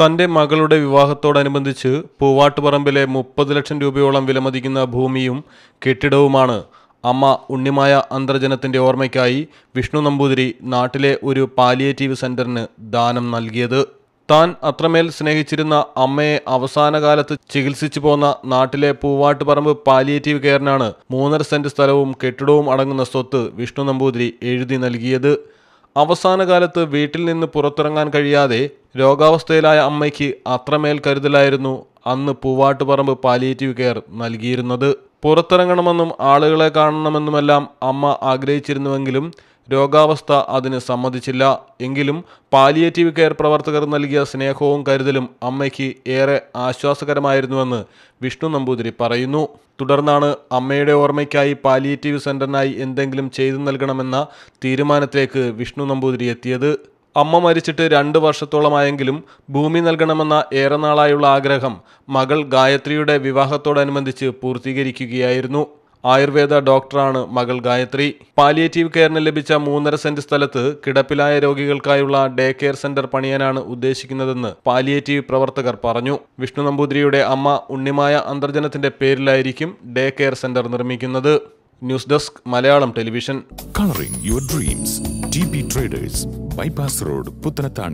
തന്റെ മകളുടെ വിവാഹത്തോടനുബന്ധിച്ച് പൂവാട്ടുപറമ്പിലെ മുപ്പത് ലക്ഷം രൂപയോളം വിലമതിക്കുന്ന ഭൂമിയും കെട്ടിടവുമാണ് അമ്മ ഉണ്ണിമായ അന്തർജനത്തിന്റെ ഓർമ്മയ്ക്കായി വിഷ്ണു നമ്പൂതിരി നാട്ടിലെ ഒരു പാലിയേറ്റീവ് സെന്ററിന് ദാനം നൽകിയത്. താൻ അത്രമേൽ സ്നേഹിച്ചിരുന്ന അമ്മയെ അവസാന കാലത്ത് ചികിത്സിച്ചു പോന്ന നാട്ടിലെ പൂവാട്ടുപറമ്പ് പാലിയേറ്റീവ് കെയറിനാണ് മൂന്നര സെന്റ് സ്ഥലവും കെട്ടിടവും അടങ്ങുന്ന സ്വത്ത് വിഷ്ണു നമ്പൂതിരി എഴുതി നൽകിയത്. അവസാന കാലത്ത് വീട്ടിൽ നിന്ന് പുറത്തിറങ്ങാൻ കഴിയാതെ രോഗാവസ്ഥയിലായ അമ്മയ്ക്ക് അത്രമേൽ കരുതലായിരുന്നു അന്ന് പൂവാട്ടുപറമ്പ് പാലിയേറ്റീവ് കെയർ നൽകിയിരുന്നത്. പുറത്തിറങ്ങണമെന്നും ആളുകളെ കാണണമെന്നുമെല്ലാം അമ്മ ആഗ്രഹിച്ചിരുന്നുവെങ്കിലും രോഗാവസ്ഥ അതിന് സമ്മതിച്ചില്ല. എങ്കിലും പാലിയേറ്റീവ് കെയർ പ്രവർത്തകർ നൽകിയ സ്നേഹവും കരുതലും അമ്മയ്ക്ക് ഏറെ ആശ്വാസകരമായിരുന്നുവെന്ന് വിഷ്ണു നമ്പൂതിരി പറയുന്നു. തുടർന്നാണ് അമ്മയുടെ ഓർമ്മയ്ക്കായി പാലിയേറ്റീവ് സെന്ററിനായി എന്തെങ്കിലും ചെയ്തു നൽകണമെന്ന തീരുമാനത്തിലേക്ക് വിഷ്ണു നമ്പൂതിരി എത്തിയത്. അമ്മ മരിച്ചിട്ട് രണ്ട് വർഷത്തോളമായെങ്കിലും ഭൂമി നൽകണമെന്ന ഏറെ നാളായുള്ള ആഗ്രഹം മകൾ ഗായത്രിയുടെ വിവാഹത്തോടനുബന്ധിച്ച് പൂർത്തീകരിക്കുകയായിരുന്നു. ആയുർവേദ ഡോക്ടറാണ് മകൾ ഗായത്രി. പാലിയേറ്റീവ് കെയറിന് ലഭിച്ച മൂന്നര സെന്റ് സ്ഥലത്ത് കിടപ്പിലായ രോഗികൾക്കായുള്ള ഡേ കെയർ സെന്റർ പണിയാനാണ് ഉദ്ദേശിക്കുന്നതെന്ന് പാലിയേറ്റീവ് പ്രവർത്തകർ പറഞ്ഞു. വിഷ്ണു നമ്പൂതിരിയുടെ അമ്മ ഉണ്ണിമായ അന്തർജനത്തിന്റെ പേരിലായിരിക്കും ഡേ കെയർ സെന്റർ നിർമ്മിക്കുന്നത്. News desk Malayalam television. Colouring your dreams Traders, बैपा रोड पुतनता